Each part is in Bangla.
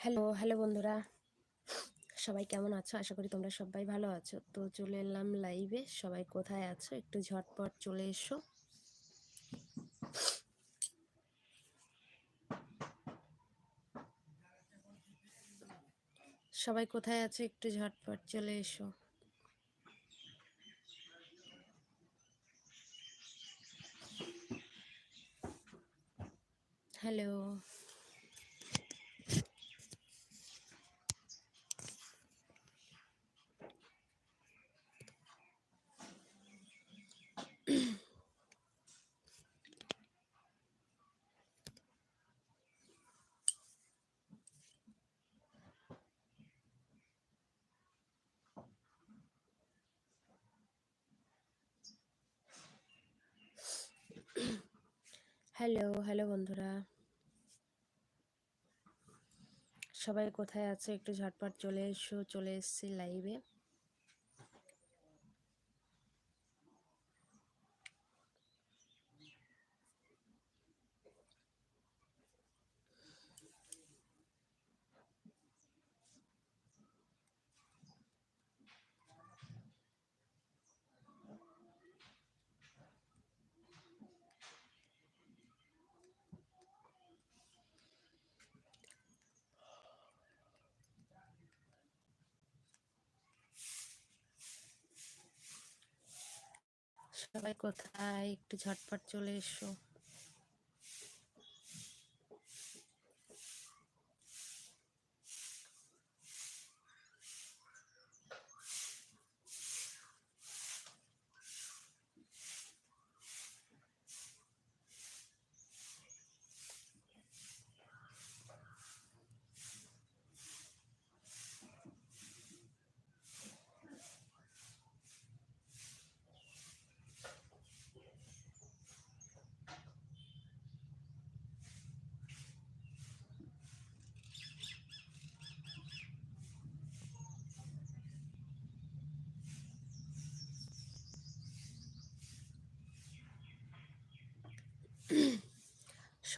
হ্যালো হ্যালো বন্ধুরা। সবাই কেমন আছো? আশা করি তোমরা সবাই ভালো আছো। তো চলে এলাম লাইভে সবাই কোথায় আছো? একটু ঝটপট চলে এসো। সবাই কোথায় আছো? একটু ঝটপট চলে এসো। হ্যালো। হ্যালো হ্যালো বন্ধুরা। সবাই কোথায় আছো? একটু ঝটপট চলে এসো চলে এসছি লাইভে সবাই কোথায়? একটু ঝটপট চলে এসো।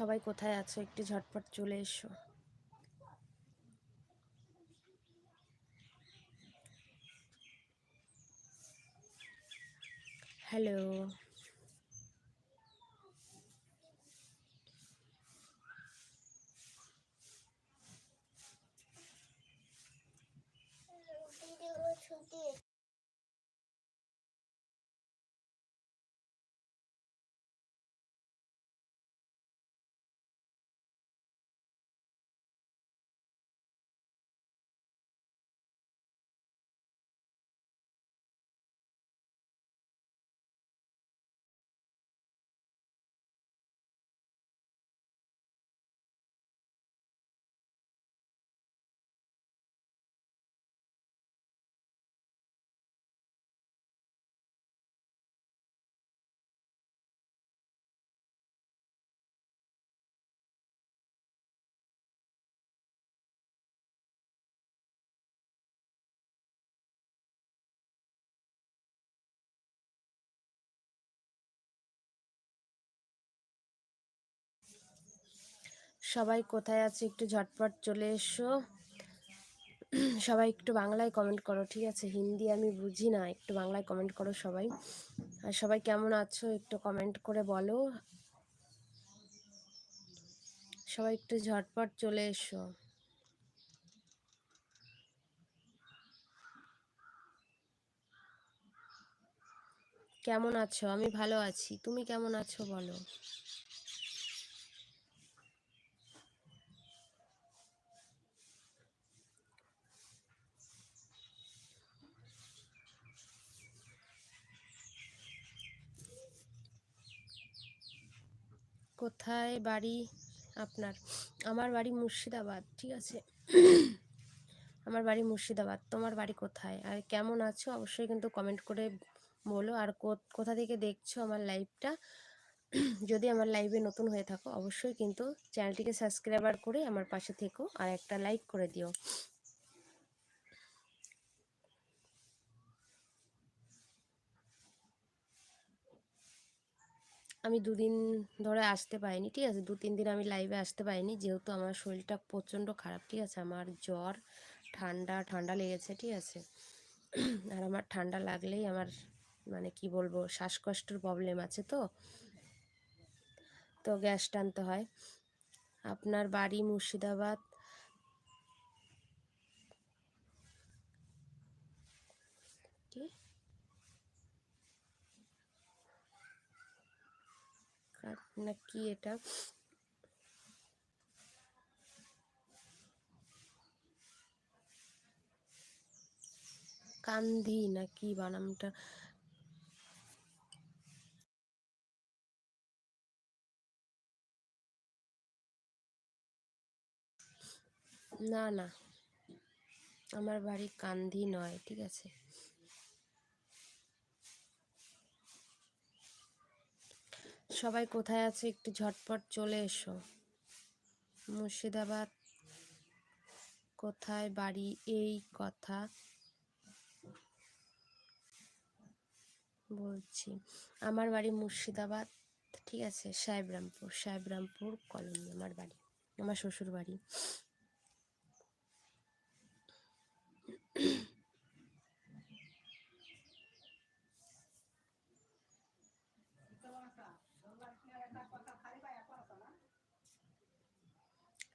সবাই কোথায় আছো? একটু ঝটপট চলে এসো হ্যালো সবাই কোথায় আছে একটু ঝটপট চলে এসো। সবাই একটু বাংলায় কমেন্ট করো, ঠিক আছে? হিন্দি আমি বুঝি না, একটু বাংলায় কমেন্ট করো সবাই। আর সবাই কেমন আছো একটু কমেন্ট করে বলো। সবাই একটু ঝটপট চলে এসো। কেমন আছো? আমি ভালো আছি। তুমি কেমন আছো বলো? কোথায় বাড়ি? আপনার, আমার বাড়ি মুর্শিদাবাদ, ঠিক আছে? আমার বাড়ি মুর্শিদাবাদ, তোমার বাড়ি কোথায়? আর কেমন আছো? অবশ্যই কিন্তু কমেন্ট করে বলো। আর কোথা থেকে দেখছ আমার লাইভটা যদি আমার লাইভে নতুন হয়ে থাকো, অবশ্যই কিন্তু চ্যানেলটিকে সাবস্ক্রাইবার করে আমার পাশে থেকো আর একটা লাইক করে দিও। আমি দুদিন ধরে আসতে পারিনি, ঠিক আছে? দু তিন দিন আমি লাইভে আসতে পারিনি, যেহেতু আমার শরীরটা প্রচণ্ড খারাপ, ঠিক আছে? আমার জ্বর, ঠান্ডা ঠান্ডা লেগেছে, ঠিক আছে? আর আমার ঠান্ডা লাগলেই আমার মানে কি বলব, শ্বাসকষ্টের প্রবলেম আছে তো? তো গ্যাস টানতে হয়। আপনার বাড়ি মুর্শিদাবাদ না কি এটা? কান্ধি না কি বানামটা না না। আমার বাড়ি কান্ধি নয়, ঠিক আছে। সবাই কোথায় আছে একটু ঝটপট চলে এসো। মুর্শিদাবাদ কোথায় বাড়ি এই কথা বলছি। আমার বাড়ি মুর্শিদাবাদ, ঠিক আছে? সাহেবরামপুর সাহেবরামপুর কলোনি আমার বাড়ি, আমার শ্বশুর বাড়ি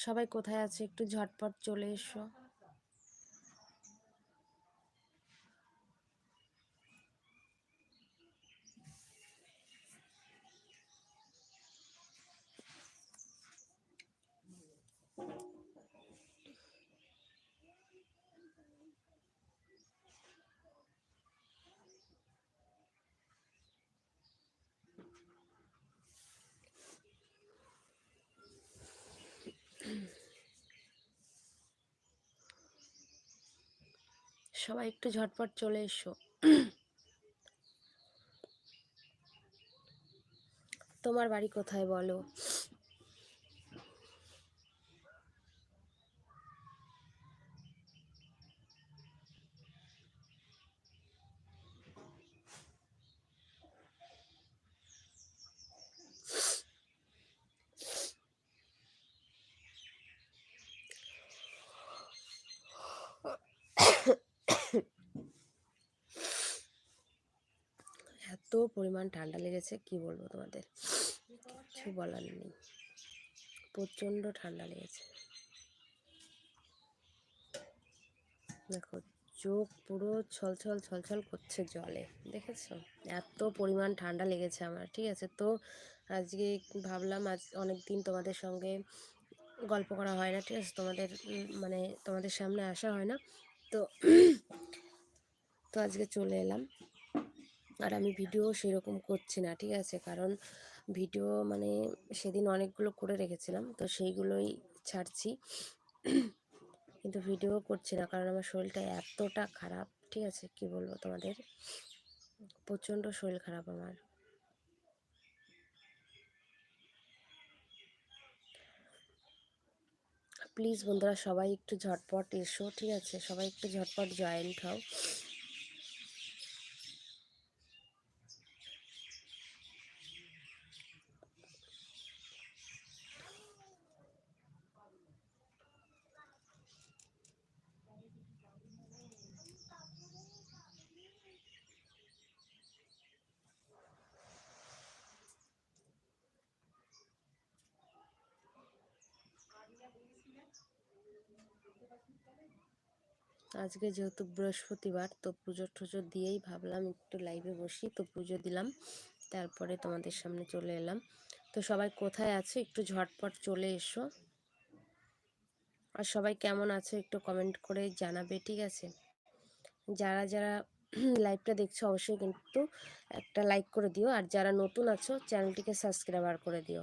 সবাই কোথায় আছে একটু ঝটপট চলে এসো। সবাই একটু ঝটপট চলে এসো। তোমার বাড়ি কোথায় বলো এত পরিমাণ ঠান্ডা লেগেছে, কি বলব তোমাদের? কিছু বলার নেই। প্রচণ্ড ঠান্ডা লেগেছে। দেখো, চোখ পুরো ছলছল ছলছল করছে জলে, দেখেছ? এত পরিমাণ ঠান্ডা লেগেছে আমার, ঠিক আছে? তো আজকে ভাবলাম, আজ অনেক দিন তোমাদের সঙ্গে গল্প করা হয় না, ঠিক আছে? তোমাদের মানে তোমাদের সামনে আসা হয় না। তো তো আজকে চলে এলাম। আর আমি ভিডিও সেরকম করছি না, ঠিক আছে? কারণ ভিডিও মানে সেদিন অনেকগুলো করে রেখেছিলাম, তো সেইগুলোই ছাড়ছি। কিন্তু ভিডিও করছি না, কারণ আমার শরীরটা এতটা খারাপ, ঠিক আছে? কি বলব তোমাদের? প্রচণ্ড শরীর খারাপ আমার। প্লিজ বন্ধুরা সবাই একটু ঝটপট এসো, ঠিক আছে? সবাই একটু ঝটপট জয়েন্ট হও। আজকে যেহেতু বৃহস্পতিবার, তো পুজো টুজো দিয়েই ভাবলাম একটু লাইভে বসি, তো পুজো দিলাম। তারপরে তোমাদের সামনে চলে এলাম। তো সবাই কোথায় আছে? একটু ঝটপট চলে এসো। আর সবাই কেমন আছে একটু কমেন্ট করে জানাবে, ঠিক আছে? যারা যারা লাইভটা দেখছ অবশ্যই কিন্তু একটা লাইক করে দিও। আর যারা নতুন আছো চ্যানেলটিকে সাবস্ক্রাইবার করে দিও।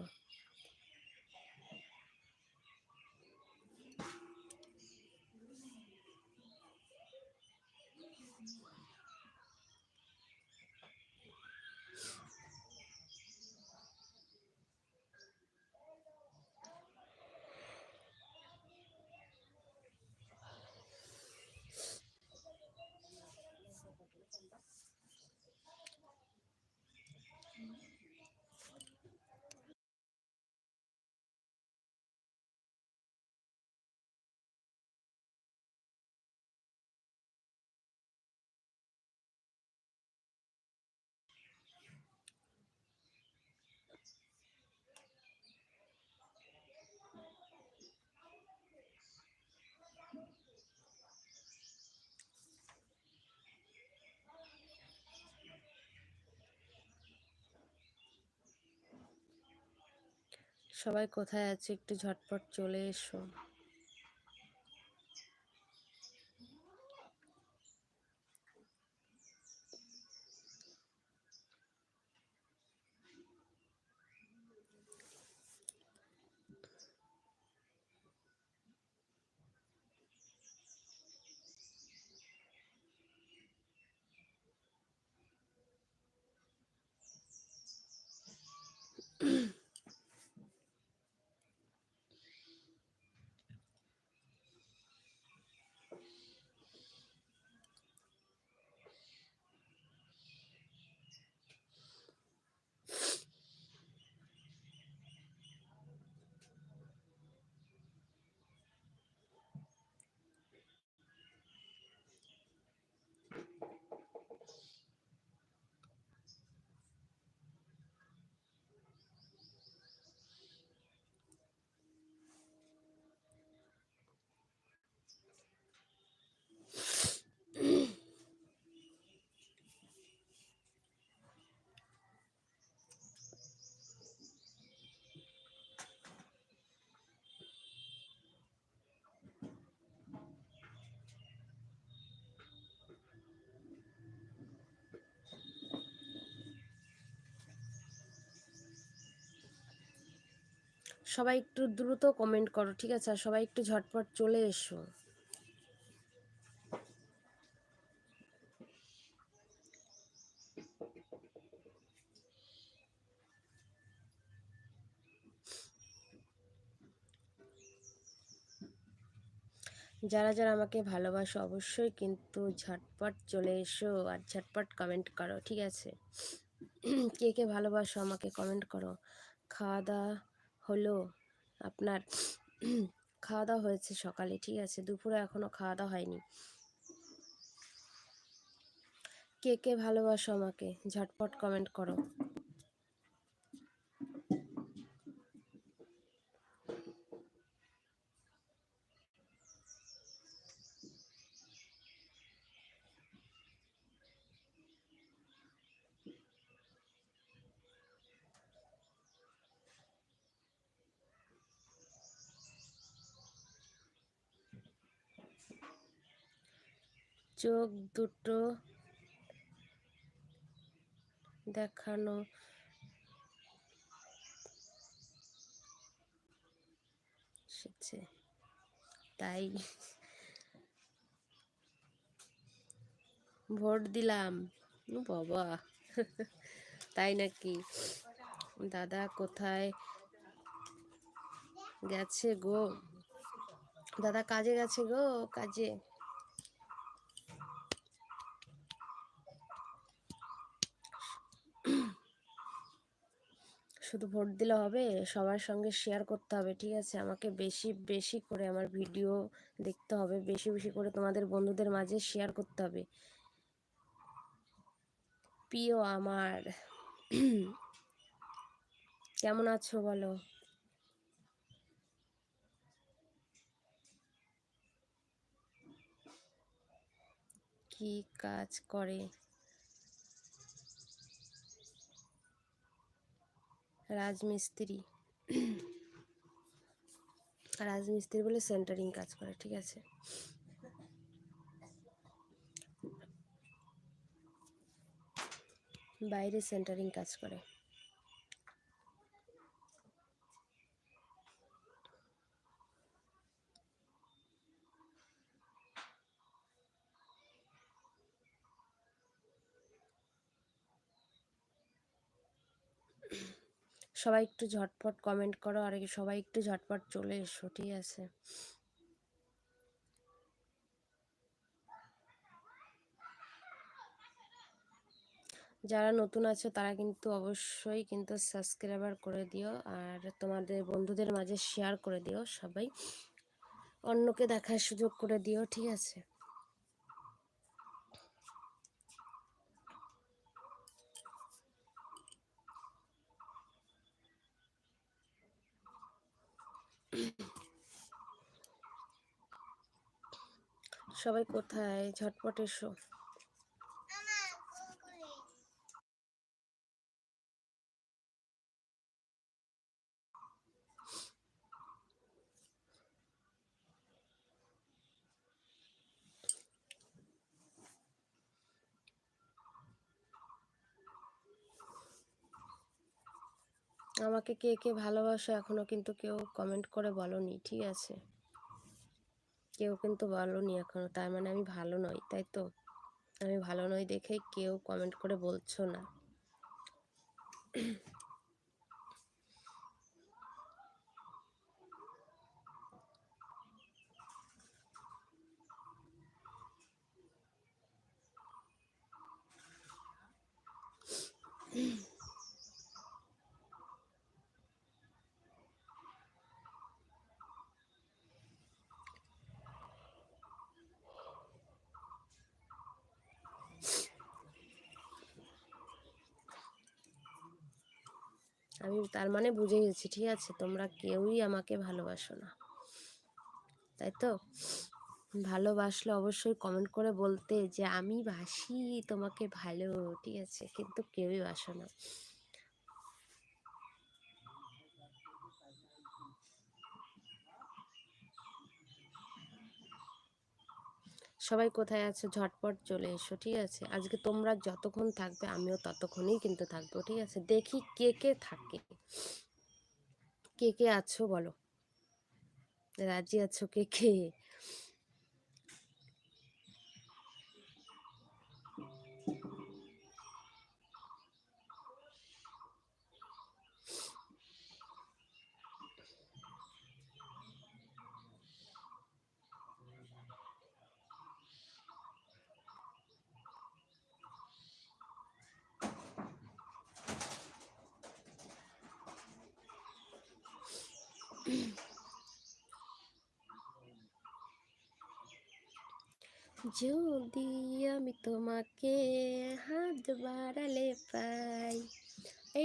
সবাই কোথায় আছে একটু ঝটপট চলে এসো। সবাই একটু দ্রুত কমেন্ট করো, ঠিক আছে? আর সবাই একটু ঝটপট চলে এসো। যারা যারা আমাকে ভালোবাসো অবশ্যই কিন্তু ঝটপট চলে এসো আর ঝটপট কমেন্ট করো, ঠিক আছে? কে কে ভালোবাসো আমাকে কমেন্ট করো। খাওয়া দাওয়া হলো আপনার খাওয়া দাওয়া হয়েছে সকালে, ঠিক আছে? দুপুরে এখনও খাওয়া দাওয়া হয়নি। কে কে ভালোবাসো আমাকে? ঝটপট কমেন্ট করো। চোখ দুটো দেখানো। শিখছে তাই ভোট দিলাম। বাবা। তাই নাকি? দাদা কোথায় গেছে গো? দাদা কাজে গেছে গো, কাজে। শুধু ভোট দিলে হবে, সবার সঙ্গে শেয়ার করতে হবে, ঠিক আছে? আমাকে বেশি বেশি করে আমার ভিডিও দেখতে হবে, বেশি বেশি করে তোমাদের বন্ধুদের মাঝে শেয়ার করতে হবে। প্রিয় আমার, কেমন আছো বলো? কি কাজ করে? রাজমিস্ত্রি। রাজমিস্ত্রি বলে সেন্টারিং কাজ করে, ঠিক আছে? বাইরে সেন্টারিং কাজ করে। সবাই একটু ঝটপট কমেন্ট করো, আর সবাই একটু ঝটপট চলে এসো, ঠিক আছে? যারা নতুন আছে, তারা কিন্তু অবশ্যই কিন্তু সাবস্ক্রাইবার করে দিও, আর তোমাদের বন্ধুদের মাঝে শেয়ার করে দিও সবাই। অন্যকে দেখার সুযোগ করে দিও, ঠিক আছে? সবাই কোথায়? ঝটপট এসো। আমাকে কে কে ভালোবাসো এখনও কিন্তু কেউ কমেন্ট করে বলনি, ঠিক আছে? কেউ কিন্তু বলনি এখনও, তার মানে আমি ভালো নই, তাই তো? আমি ভালো নই দেখে কেউ কমেন্ট করে বলছো না। আমি তার মানে বুঝে গেছি, ঠিক আছে? তোমরা কেউই আমাকে ভালোবাসো না। তাই তো? ভালোবাসলে অবশ্যই কমেন্ট করে বলতে যে, আমি বাসি তোমাকে ভালো ঠিক আছে? কিন্তু কেউই বাসো না। সবাই কোথায় আছো? ঝটপট চলে এসো, ঠিক আছে? আজকে তোমরা যতক্ষণ থাকবে, আমিও ততক্ষণই কিন্তু থাকব, ঠিক আছে? দেখি কে কে থাকে। কে কে আছো বলো? রাজি আছো কে কে? যদি আমি তোমাকে হাত বাড়ালে পাই,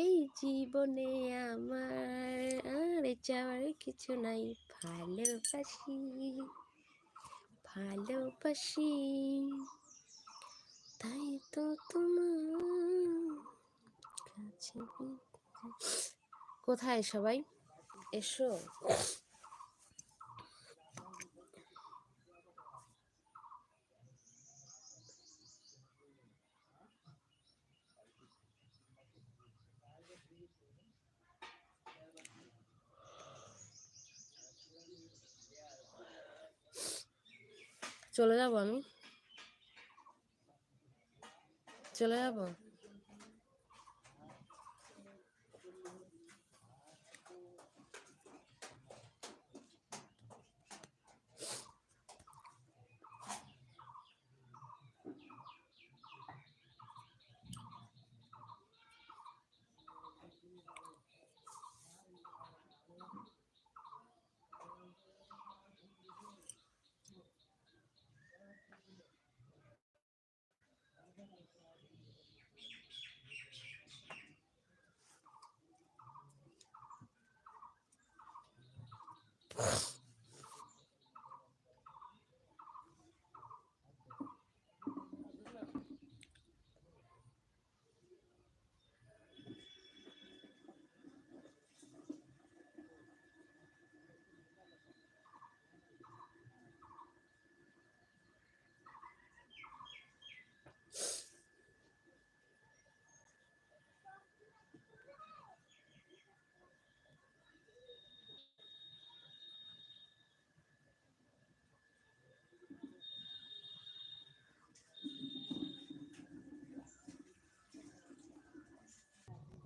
এই জীবনে আমার আর চাওয়ার কিছু নাই। ভালোবাসি ভালোবাসি, তাই তো তোমার কোথায় সবাই? এসো। চলে যাব আমি? চলে যাব?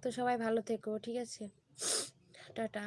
তো সবাই ভালো থেকো ঠিক আছে? টাটা।